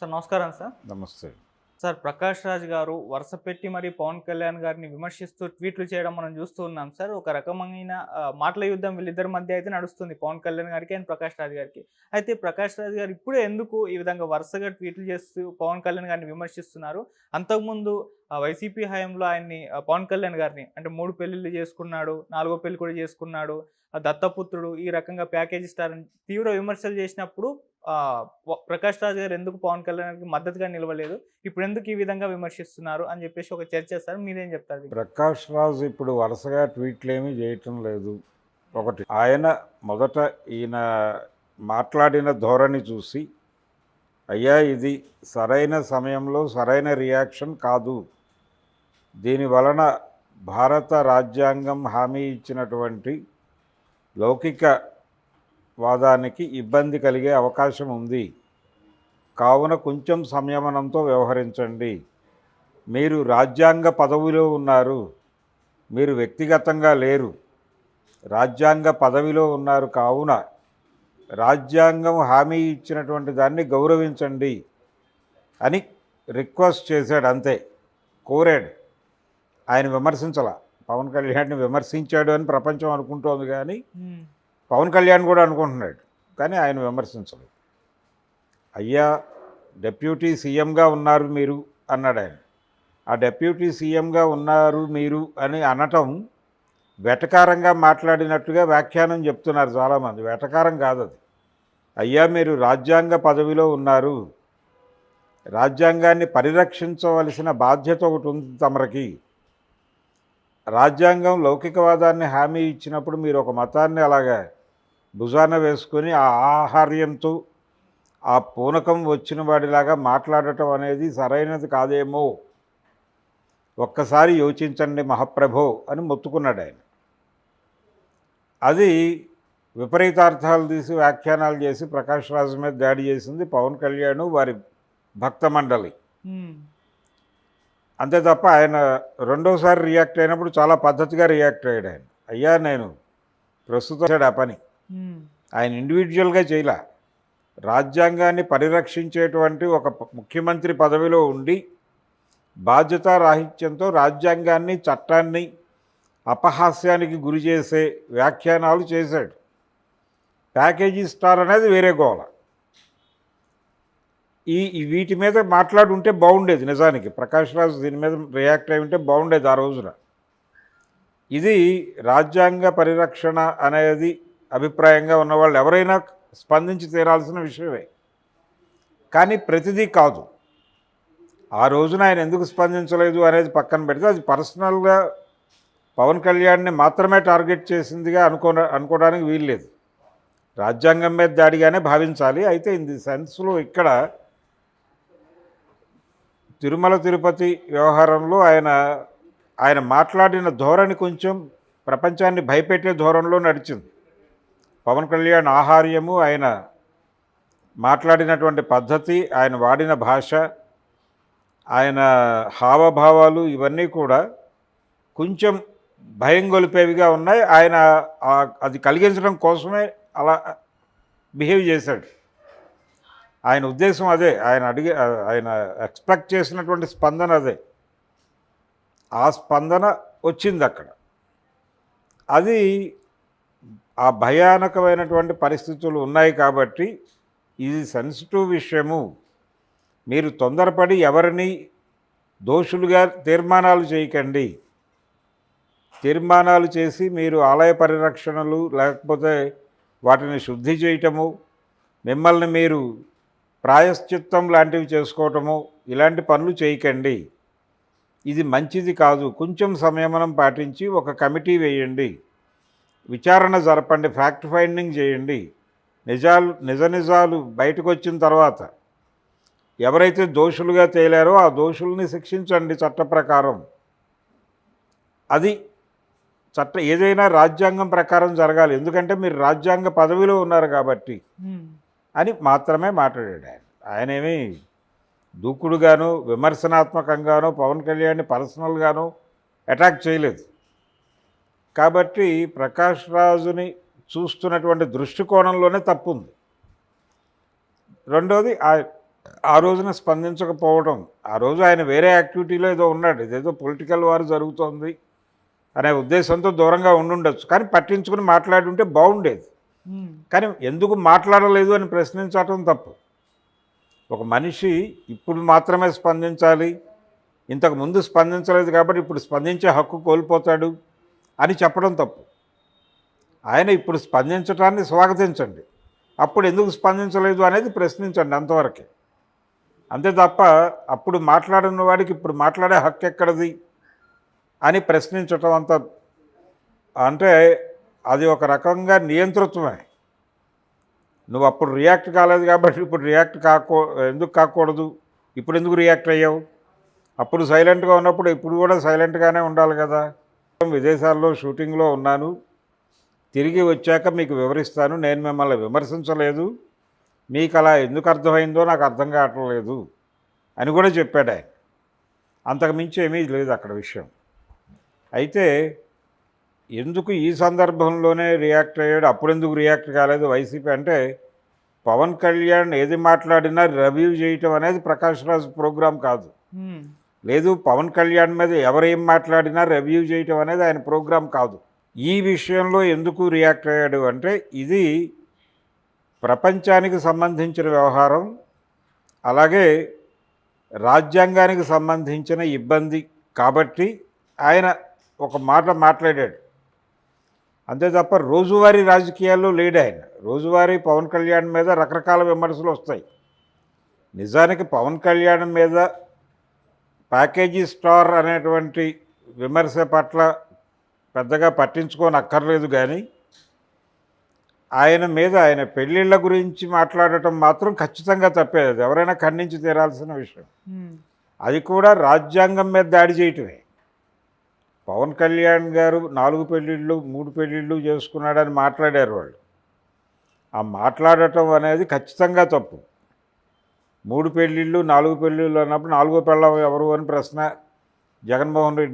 Sir నమస్కారం sir. నమస్తే. Sir Prakash Raj గారు వరుస పెట్టి మరి పవన్ కళ్యాణ్ గారిని విమర్శిస్తూ ట్వీట్లు చేయడం మనం చూస్తూ ఉన్నాం సార్. ఒక రకమైన మాటల యుద్ధం వీళ్ళిద్దరి మధ్య అయితే నడుస్తుంది పవన్ కళ్యాణ్ గారికి అండ్ ప్రకాష్ రాజ్ గారికి. అయితే ప్రకాష్ రాజ్ గారు ఇప్పుడే ఎందుకు ఈ విధంగా వరుసగా ట్వీట్లు చేస్తూ పవన్ కళ్యాణ్ గారిని విమర్శిస్తున్నారు? అంతకుముందు వైసీపీ హయాంలో ఆయన్ని పవన్ కళ్యాణ్ గారిని అంటే మూడు పెళ్ళిళ్ళు చేసుకున్నాడు నాలుగో పెళ్ళి కూడా చేసుకున్నాడు దత్తపుత్రుడు ఈ రకంగా ప్యాకేజీ స్టార్ తీవ్ర విమర్శలు చేసినప్పుడు ప్రకాష్ రాజ్ గారు ఎందుకు పవన్ కళ్యాణ్కి మద్దతుగా నిలవలేదు? ఇప్పుడు ఎందుకు ఈ విధంగా విమర్శిస్తున్నారు? అని చెప్పేసి ఒక చర్చ సార్ మీరేం చెప్తారు ప్రకాష్ రాజ్ ఇప్పుడు వరుసగా ట్వీట్లు ఏమీ చేయటం లేదు. ఒకటి ఆయన మొదట ఈయన మాట్లాడిన ధోరణి చూసి అయ్యా ఇది సరైన సమయంలో సరైన రియాక్షన్ కాదు. దీని వలన భారత రాజ్యాంగం హామీ ఇచ్చినటువంటి లౌకిక వాదానికి ఇబ్బంది కలిగే అవకాశం ఉంది. కావున కొంచెం సంయమనంతో వ్యవహరించండి. మీరు రాజ్యాంగ పదవిలో ఉన్నారు. మీరు వ్యక్తిగతంగా లేరు. రాజ్యాంగ పదవిలో ఉన్నారు. కావున రాజ్యాంగం హామీ ఇచ్చినటువంటి దాన్ని గౌరవించండి అని రిక్వెస్ట్ చేశాడు. అంతే. కోరాడు. ఆయన విమర్శించాల. పవన్ కళ్యాణ్ని విమర్శించాడు అని ప్రపంచం అనుకుంటోంది కానీ పవన్ కళ్యాణ్ కూడా అనుకుంటున్నాడు కానీ ఆయన విమర్శించలేదు. అయ్యా డెప్యూటీ సీఎంగా ఉన్నారు మీరు అన్నాడు ఆయన. ఆ డెప్యూటీ సీఎంగా ఉన్నారు మీరు అని అనటం వెటకారంగా మాట్లాడినట్టుగా వ్యాఖ్యానం చెప్తున్నారు చాలామంది. వెటకారం కాదు అది. అయ్యా మీరు రాజ్యాంగ పదవిలో ఉన్నారు. రాజ్యాంగాన్ని పరిరక్షించవలసిన బాధ్యత ఒకటి ఉంది తమరికి. రాజ్యాంగం లౌకికవాదాన్ని హామీ ఇచ్చినప్పుడు మీరు ఒక మతాన్ని అలాగా భుజాన వేసుకొని ఆ ఆహార్యంతో ఆ పూనకం వచ్చిన వాడిలాగా మాట్లాడటం అనేది సరైనది కాదేమో ఒక్కసారి యోచించండి మహాప్రభో అని మొత్తుకున్నాడు ఆయన అది విపరీతార్థాలు తీసి వ్యాఖ్యానాలు చేసి ప్రకాష్ రాజు మీద దాడి చేసింది పవన్ కళ్యాణ్ వారి భక్త మండలి. అంతే తప్ప ఆయన రెండోసారి రియాక్ట్ అయినప్పుడు చాలా పద్ధతిగా రియాక్ట్ అయ్యాడు ఆయన అయ్యా నేను ప్రస్తుతం ఆ పని. ఆయన ఇండివిజువల్గా చేయలే. రాజ్యాంగాన్ని పరిరక్షించేటువంటి ఒక ముఖ్యమంత్రి పదవిలో ఉండి బాధ్యతారాహిత్యంతో రాజ్యాంగాన్ని చట్టాన్ని అపహాస్యానికి గురి చేసే వ్యాఖ్యానాలు చేశాడు. ప్యాకేజీ స్టార్ అనేది వేరే గోల. ఈ ఈ వీటి మీద మాట్లాడుంటే బాగుండేది నిజానికి. ప్రకాష్ రాజ్ దీని మీద రియాక్ట్ అయి ఉంటే బాగుండేది ఆ రోజున. ఇది రాజ్యాంగ పరిరక్షణ అనేది అభిప్రాయంగా ఉన్నవాళ్ళు ఎవరైనా స్పందించి తీరాల్సిన విషయమే. కానీ ప్రతిదీ కాదు. ఆ రోజున ఆయన ఎందుకు స్పందించలేదు అనేది పక్కన పెడితే అది పర్సనల్గా పవన్ కళ్యాణ్ని మాత్రమే టార్గెట్ చేసిందిగా అనుకో అనుకోవడానికి వీల్లేదు రాజ్యాంగం మీద దాడిగానే భావించాలి. అయితే ఇన్ ది సెన్స్లో ఇక్కడ తిరుమల తిరుపతి వ్యవహారంలో ఆయన ఆయన మాట్లాడిన ధోరణి కొంచెం ప్రపంచాన్ని భయపెట్టే ధోరణిలో నడిచింది. పవన్ కళ్యాణ్ ఆహార్యము ఆయన మాట్లాడినటువంటి పద్ధతి ఆయన వాడిన భాష ఆయన హావభావాలు ఇవన్నీ కూడా కొంచెం భయం గొలిపేవిగా ఉన్నాయి. ఆయన అది కలిగించడం కోసమే అలా బిహేవ్ చేశాడు. ఆయన ఉద్దేశం అదే. ఆయన అడిగే ఆయన ఎక్స్పెక్ట్ చేసినటువంటి స్పందన అదే. ఆ స్పందన వచ్చింది అక్కడ. అది ఆ భయానకమైనటువంటి పరిస్థితులు ఉన్నాయి కాబట్టి ఇది సెన్సిటివ్ విషయము. మీరు తొందరపడి ఎవరిని దోషులుగా తీర్మానాలు చేయకండి. తీర్మానాలు చేసి మీరు ఆలయ పరిరక్షణలు లేకపోతే వాటిని శుద్ధి చేయటము మిమ్మల్ని మీరు ప్రాయశ్చిత్తం లాంటివి చేసుకోవటము ఇలాంటి పనులు చేయకండి. ఇది మంచిది కాదు. కొంచెం సంయమనం పాటించి ఒక కమిటీ వేయండి. విచారణ జరపండి ఫ్యాక్ట్ ఫైండింగ్ చేయండి. నిజాలు నిజ నిజాలు బయటకు వచ్చిన తర్వాత ఎవరైతే దోషులుగా తేలారో ఆ దోషుల్ని శిక్షించండి చట్ట ప్రకారం. అది చట్ట ఏదైనా రాజ్యాంగం ప్రకారం జరగాలి. ఎందుకంటే మీరు రాజ్యాంగ పదవిలో ఉన్నారు కాబట్టి. అని మాత్రమే మాట్లాడాడు ఆయన. ఆయనేమి దూకుడుగాను విమర్శనాత్మకంగాను పవన్ కళ్యాణ్ని పర్సనల్గాను అటాక్ చేయలేదు. కాబట్టి ప్రకాష్ రాజుని చూస్తున్నటువంటి దృష్టికోణంలోనే తప్పు ఉంది రెండోది ఆ- ఆ రోజున స్పందించకపోవడం ఆ రోజు ఆయన వేరే యాక్టివిటీలో ఏదో ఉన్నాడు. ఇదేదో పొలిటికల్ వారు జరుగుతోంది అనే ఉద్దేశంతో దూరంగా ఉండుండొచ్చు. కానీ పట్టించుకుని మాట్లాడి ఉంటే బాగుండేది కానీ ఎందుకు మాట్లాడలేదు అని ప్రశ్నించటం తప్పు. ఒక మనిషి ఇప్పుడు మాత్రమే స్పందించాలి. ఇంతకు ముందు స్పందించలేదు కాబట్టి ఇప్పుడు స్పందించే హక్కు కోల్పోతాడు. అని చెప్పడం తప్పు. ఆయన ఇప్పుడు స్పందించడాన్ని స్వాగతించండి. అప్పుడు ఎందుకు స్పందించలేదు అనేది ప్రశ్నించండి అంతవరకే. అంతే తప్ప అప్పుడు మాట్లాడిన వాడికి ఇప్పుడు మాట్లాడే హక్కు ఎక్కడది అని ప్రశ్నించటం అంత అంటే అది ఒక రకంగా నియంతృత్వమే. నువ్వు అప్పుడు రియాక్ట్ కాలేదు కాబట్టి ఇప్పుడు రియాక్ట్ కాకూ ఎందుకు కాకూడదు? ఇప్పుడు ఎందుకు రియాక్ట్ అయ్యావు? అప్పుడు సైలెంట్గా ఉన్నప్పుడు ఇప్పుడు కూడా సైలెంట్గానే ఉండాలి కదా. విదేశాల్లో షూటింగ్లో ఉన్నాను. తిరిగి వచ్చాక మీకు వివరిస్తాను. నేను మిమ్మల్ని విమర్శించలేదు. మీకు అలా ఎందుకు అర్థమైందో నాకు అర్థం కావట్లేదు అని కూడా చెప్పాడు ఆయన. అంతకుమించి ఏమీ లేదు అక్కడ విషయం. అయితే ఎందుకు ఈ సందర్భంలోనే రియాక్ట్ అయ్యాడు? అప్పుడు ఎందుకు రియాక్ట్ కాలేదు? వైసీపీ అంటే పవన్ కళ్యాణ్ ఏది మాట్లాడినా రివ్యూ చేయటం అనేది ప్రకాష్ రాజ్ ప్రోగ్రాం కాదు. లేదు పవన్ కళ్యాణ్ మీద ఎవరేం మాట్లాడినా రివ్యూ చేయటం అనేది ఆయన ప్రోగ్రాం కాదు. ఈ విషయంలో ఎందుకు రియాక్ట్ అయ్యాడు అంటే ఇది ప్రపంచానికి సంబంధించిన వ్యవహారం అలాగే రాజ్యాంగానికి సంబంధించిన ఇబ్బంది కాబట్టి ఆయన ఒక మాట మాట్లాడాడు. అంతే తప్ప రోజువారీ రాజకీయాల్లో లేడు ఆయన. రోజువారీ పవన్ కళ్యాణ్ మీద రకరకాల విమర్శలు వస్తాయి. నిజానికి పవన్ కళ్యాణ్ మీద ప్యాకేజీ స్టార్ అనేటువంటి విమర్శ పట్ల పెద్దగా పట్టించుకోనక్కర్లేదు కానీ ఆయన మీద ఆయన పెళ్ళిళ్ళ గురించి మాట్లాడటం మాత్రం ఖచ్చితంగా తప్పేది అది. ఎవరైనా ఖండించి తీరాల్సిన విషయం. అది కూడా రాజ్యాంగం మీద దాడి చేయటమే. పవన్ కళ్యాణ్ గారు నాలుగు పెళ్ళిళ్ళు మూడు పెళ్ళిళ్ళు చేసుకున్నాడని మాట్లాడారు వాళ్ళు. ఆ మాట్లాడటం అనేది ఖచ్చితంగా తప్పు. మూడు పెళ్ళిళ్ళు నాలుగు పెళ్ళిళ్ళు అన్నప్పుడు నాలుగో పెళ్ళం ఎవరు అని ప్రశ్న జగన్మోహన్ రెడ్డి